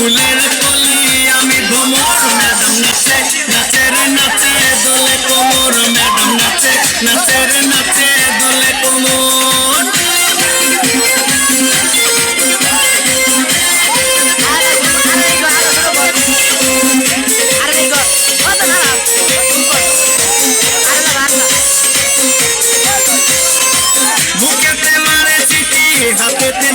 ফুলের কলি, আমি ভ্রমর, ম্যাডাম নাচে, নাচের নাচে, দলে কোমর, ম্যাডাম নাচে, নাচের নাচে, দলে কোমর। হাতেতে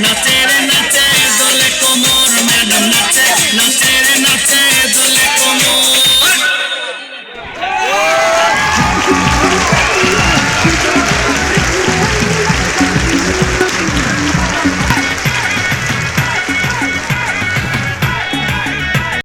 nothing.